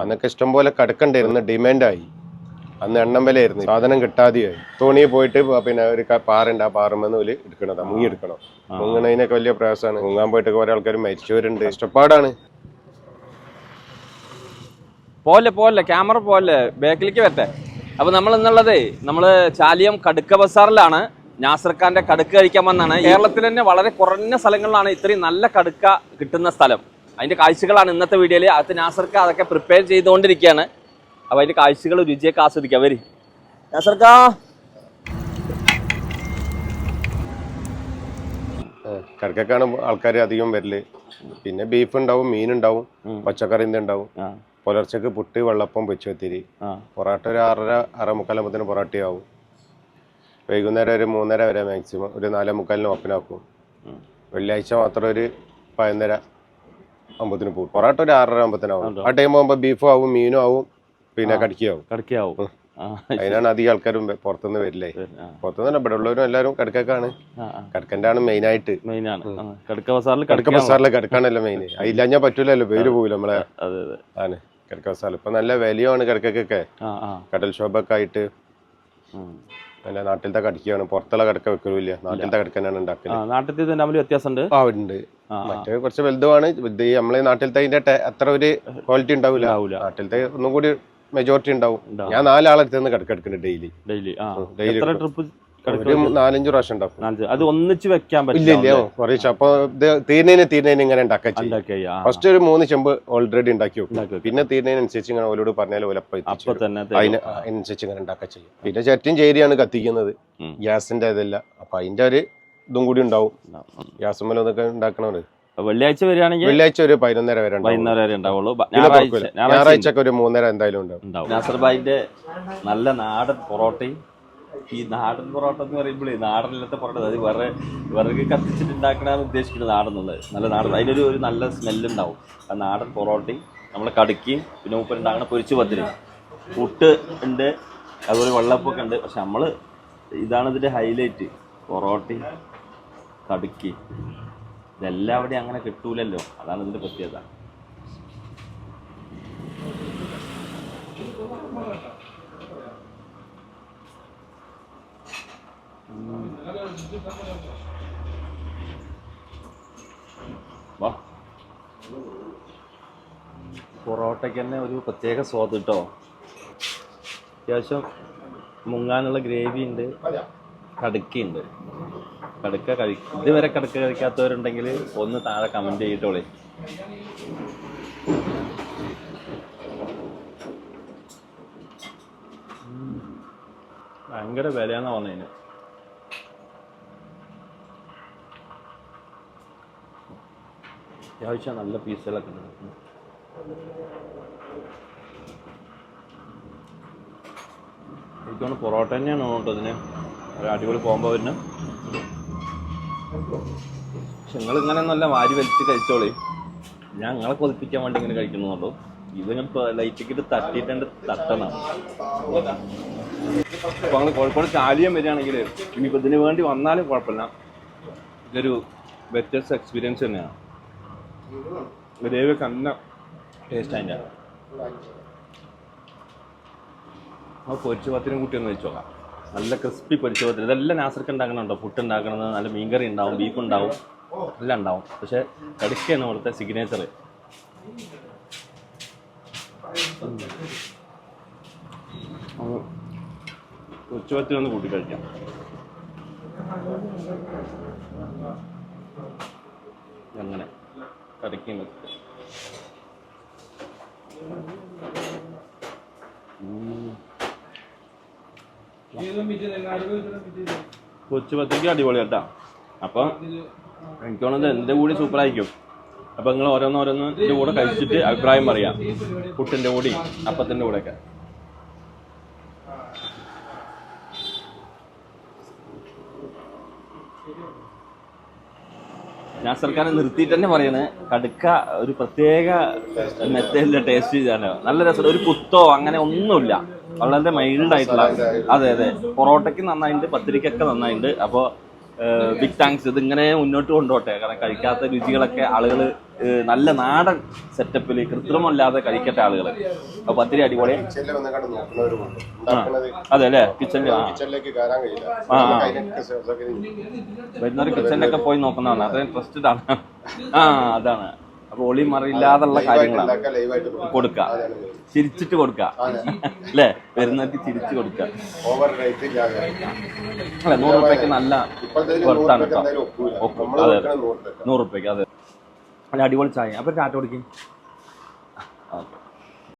അന്നൊക്കെ ഇഷ്ടം പോലെ കടക്കണ്ടായിരുന്നു ഡിമാൻഡായി അന്ന് എണ്ണം വിലയായിരുന്നു സാധനം കിട്ടാതെയായി. തോണിയിൽ പോയിട്ട് പിന്നെ ഒരു പാറുണ്ട് ആ പാറുമെന്ന് ഒരു എടുക്കണതാ മുങ്ങി എടുക്കണം. മുങ്ങണതിനൊക്കെ വലിയ പ്രയാസമാണ്. മുങ്ങാൻ പോയിട്ട് കുറെ ആൾക്കാർ മരിച്ചവരുണ്ട്. ഇഷ്ടപ്പാടാണ് പോലെ പോലെ ക്യാമറ പോലെ ബാക്കിലേക്ക് വരട്ടെ. അപ്പൊ നമ്മൾ ഇന്നുള്ളതേ നമ്മൾ ചാലിയം കടുക്ക ബസാറിലാണ്. നാസർ ഖാന്റെ കടുക്ക കഴിക്കാൻ വന്നാണ്. കേരളത്തിൽ തന്നെ വളരെ കുറഞ്ഞ സ്ഥലങ്ങളിലാണ് ഇത്രയും നല്ല കടുക്ക കിട്ടുന്ന സ്ഥലം. അതിന്റെ കാഴ്ചകളാണ് ഇന്നത്തെ വീഡിയോയിൽ അത് നാസർക്ക് അതൊക്കെ പ്രിപ്പയർ ചെയ്തുകൊണ്ടിരിക്കുകയാണ്. അപ്പൊ അതിന്റെ കാഴ്ചകൾ രുചിയൊക്കെ ആസ്വദിക്കാം. വരി. നാസർക്കാ. ഖാ കിടക്കൊക്കെയാണ് ആൾക്കാർ അധികം വരൽ. പിന്നെ ബീഫ് ഉണ്ടാവും മീൻ ഉണ്ടാവും പച്ചക്കറി ഉണ്ടാവും. പുലർച്ചക്ക് പുട്ട് വെള്ളപ്പം വെച്ചുവത്തിരി പൊറാട്ട ഒരു ആറര അര മുക്കാലാകുമ്പത്തിന് പൊറാട്ടയാവും. വൈകുന്നേരം ഒരു മൂന്നര വരെ മാക്സിമം ഒരു നാലേ മുക്കാലിന് ഓപ്പൺ ആക്കും വെള്ളിയാഴ്ച മാത്രം ഒരു പതിനൊന്നര ആകുമ്പത്തിന് പോകും. പൊറാട്ട ഒരു ആറര അമ്പത്തിനാവും ആ ടൈം ആകുമ്പോൾ ബീഫും ആവും മീനും ആവും പിന്നെ കടിക്കാവും. കടിക്കാവും. അതിനാണ് അധികം ആൾക്കാരും പുറത്തുനിന്ന് വരില്ലേ? പുറത്തുനിന്ന് ഇവിടെ ഉള്ളവരും എല്ലാവരും കടുക്കാണ് ആ. ആണ്. മെയിൻ ആയിട്ട് കടുക്ക ബസാറിൽ കടക്ക കടുക്ക ബസാറിലെ കടക്കാണല്ലോ മെയിൻ അതില്ലാഞ്ഞാൽ പറ്റൂലല്ലോ പേര് പോകില്ല നമ്മളെ. ആണ്. കടുക്ക ബസാറിൽ ഇപ്പൊ നല്ല വിലയാണ് കടക്കൊക്കെ കടൽ ഷോപ്പൊക്കെ ആയിട്ട്. ഉം. നല്ല നാട്ടിലത്തെ കടിക്കുകയാണ് പുറത്തുള്ള കടക്ക വെക്കലില്ല നാട്ടിലത്തെ കടക്ക തന്നെയാണ് ഉണ്ടാക്കുന്നത് നാട്ടിലത്തെ നാട്ടിൽ തമ്മിൽ വ്യത്യാസമുണ്ട് ആ ഉണ്ട്. മറ്റേ കുറച്ച് വലുതുമാണ് ഇത് നമ്മളെ നാട്ടിലത്തെ അതിന്റെ അത്ര ഒരു ക്വാളിറ്റി ഉണ്ടാവില്ല ഉണ്ടാവൂല. നാട്ടിലത്തെ ഒന്നും കൂടി മെജോറിറ്റി ഉണ്ടാവും. ഞാൻ നാലാളടുത്ത് കടക്ക എടുക്കുന്നുണ്ട് ഡെയിലി ഡെയിലി എടുക്കും. ട്രിപ്പ് നാലഞ്ച് പ്രാവശ്യം ഉണ്ടാക്കും. അത് ഒന്നിച്ച് വെക്കാൻ പറ്റില്ല കുറേശ്ശെ അപ്പൊ ഇത് തീരുന്നതിന് തീരുന്നതിന് ഇങ്ങനെ ആ, ഫസ്റ്റ് ഒരു മൂന്ന് ചെമ്പ് ഓൾറെഡി ഉണ്ടാക്കി വെക്കും. പിന്നെ തീരുന്നതിനനുസരിച്ച് ഇങ്ങനെ ഓലോട് പറഞ്ഞാൽ ഓലപ്പം അതിനനുസരിച്ച് ഇങ്ങനെ ഉണ്ടാക്കാൻ ചെയ്യും. പിന്നെ ചട്ടിയും ചേരിയാണ് കത്തിക്കുന്നത്. ഗ്യാസിന്റെ ഇതല്ല. അപ്പൊ അതിന്റെ ഒരു ഇതും കൂടി ഉണ്ടാവും. ഗ്യാസ് മലൊക്കെ ഇതൊക്കെ ഉണ്ടാക്കണത് അപ്പൊ വെള്ളിയാഴ്ച വരികയാണെങ്കിൽ വെള്ളിയാഴ്ച ഒരു പതിനൊന്നര വരെ പതിനൊന്നര വരെ ഉണ്ടാവുള്ളൂ. ഞായറാഴ്ച. ഞായറാഴ്ച ഒരു മൂന്നര എന്തായാലും ഉണ്ടാവും. നാസർബായിന്റെ നല്ല നാടൻ പൊറോട്ടയും ഈ നാടൻ പൊറോട്ട എന്ന് പറയുമ്പോഴേ നാടനില്ലാത്ത പൊറോട്ട അത് വേറെ വിറക് കത്തിച്ചിട്ട് ഉണ്ടാക്കണമെന്ന് ഉദ്ദേശിക്കുന്നത് നാടൻ എന്നുള്ളത് നല്ല നാടൻ. അതിനൊരു ഒരു നല്ല സ്മെല്ലുണ്ടാവും ആ നാടൻ പൊറോട്ടയും നമ്മൾ കടുക്കിയും പിന്നെ മൂപ്പർ ഉണ്ടാക്കണ പൊരിച്ചു പത്തിരി. പുട്ട് ഉണ്ട് അതുപോലെ വെള്ളപ്പൊക്കെ ഉണ്ട്. പക്ഷെ നമ്മൾ ഇതാണ് ഇതിന്റെ ഹൈലൈറ്റ് പൊറോട്ടയും കടുക്കി ഇതെല്ലാവിടെയും അങ്ങനെ കിട്ടൂലല്ലോ. അതാണ് ഇതിന്റെ പ്രത്യേകത. പൊറോട്ടയ്ക്ക് തന്നെ ഒരു പ്രത്യേക സ്വാദ് കേട്ടോ അത്യാവശ്യം മുങ്ങാനുള്ള ഗ്രേവി ഉണ്ട് കടുക്കുണ്ട് കടുക്ക കഴി ഇതുവരെ കടുക്ക കഴിക്കാത്തവരുണ്ടെങ്കിൽ ഒന്ന് താഴെ കമന്റ് ചെയ്തിട്ടോളേ ഉം. ഭയങ്കര വിലയാണെന്നാണ് പറഞ്ഞതിന് അത്യാവശ്യം നല്ല പീസുകളൊക്കെ ഉണ്ട്. പൊറോട്ട തന്നെയാണ് കേട്ടോ ഇതിന്. ഒരു അടിപൊളി കോമ്പോ പക്ഷെ നിങ്ങൾ ഇങ്ങനെ നല്ല വാരി വലിച്ച് കഴിച്ചോളി. ഞാൻ നിങ്ങളെ കൊതിപ്പിക്കാൻ വേണ്ടി ഇങ്ങനെ കഴിക്കുന്നുള്ളൂ ഇതിങ്ങനെ ലൈറ്റിക്കിട്ട് തട്ടിയിട്ടുണ്ട് തട്ടണം. അപ്പോൾ നിങ്ങൾ കോഴിക്കോട് ചാലിയം വരികയാണെങ്കിൽ ഇനിയിപ്പോൾ ഇതിന് വേണ്ടി വന്നാലും കുഴപ്പമില്ല. ഇതൊരു ബെറ്റസ്റ്റ് എക്സ്പീരിയൻസ് തന്നെയാണ്. ഗ്രേവിയൊക്കെ നല്ല ടേസ്റ്റ് അതിന്റെ ആ പൊരിച്ച പത്തിനും കൂട്ടി ഒന്ന് വെച്ചോക്കാം നല്ല ക്രിസ്പി പൊരിച്ച പത്തിന് ഇതെല്ലാം നാസർക്ക് ഉണ്ടാക്കണുണ്ടോ? പുട്ട് ഉണ്ടാക്കണത് നല്ല മീൻകറി ഉണ്ടാവും ബീഫ് ഉണ്ടാവും എല്ലാം ഉണ്ടാവും. പക്ഷെ കടുക്കയാണ് ഇവിടുത്തെ സിഗ്നേച്ചർ ഒന്ന് കൂട്ടി കഴിക്കാം. അങ്ങനെ. വെക്കുക കൊച്ചു പത്തിരിക്ക് അടിപൊളി കേട്ടാ അപ്പം എനിക്ക് തോന്നുന്നത് എന്റെ കൂടി സൂപ്പറായിരിക്കും. അപ്പം നിങ്ങൾ ഓരോന്നോരോന്ന് കൂടെ കഴിച്ചിട്ട് അഭിപ്രായം പറയാം. പുട്ടിന്റെ കൂടി അപ്പത്തിന്റെ കൂടെയൊക്കെ. ഞാൻ സർക്കാരിനെ നിർത്തിയിട്ട് തന്നെ പറയണേ കടുക്ക ഒരു പ്രത്യേക മെത്തേഡിലെ ടേസ്റ്റ് ചെയ്താണ്. നല്ല രസം. ഒരു കുത്തോ അങ്ങനെ ഒന്നുമില്ല. വളരെ മൈൽഡ് ആയിട്ടുള്ള അതെ അതെ. പൊറോട്ടയ്ക്ക് നന്നായിട്ടുണ്ട് പത്തിരിക്കൊക്കെ നന്നായിട്ടുണ്ട് അപ്പോൾ ബിഗ് താങ്ക്സ് ഇതിങ്ങനെ മുന്നോട്ട് കൊണ്ടുപോട്ടെ. കാരണം കഴിക്കാത്ത രുചികളൊക്കെ ആളുകൾ നല്ല നാടൻ സെറ്റപ്പിൽ കൃത്രിമല്ലാതെ കഴിക്കട്ടെ ആളുകൾ അപ്പൊ പത്തിരി അടിപൊളി. അതെ അല്ലേ? കിച്ചണിൽ. വരുന്നവർ കിച്ചണിലൊക്കെ പോയി നോക്കുന്നതാണ്. അത്ര ഇൻട്രസ്റ്റഡ് ആണ്. ആ അതാണ്. അപ്പൊ ഒളി മറിയില്ലാതുള്ള കാര്യങ്ങളാണ്. കൊടുക്ക കൊടുക്കുക. ചിരിച്ചിട്ട് കൊടുക്കുക. അല്ലേ? വരുന്നവർക്ക് ചിരിച്ചു കൊടുക്കുക. ഇല്ലാതെ. അല്ലെ നൂറ് റുപ്യക്ക് നല്ല പുറത്താണ് കേട്ടോ. നമ്മൾ അതെ. അല്ല അടിപൊളി ചായ. അപ്പോൾ ടാറ്റ കൊടുക്കും. ഓക്കെ.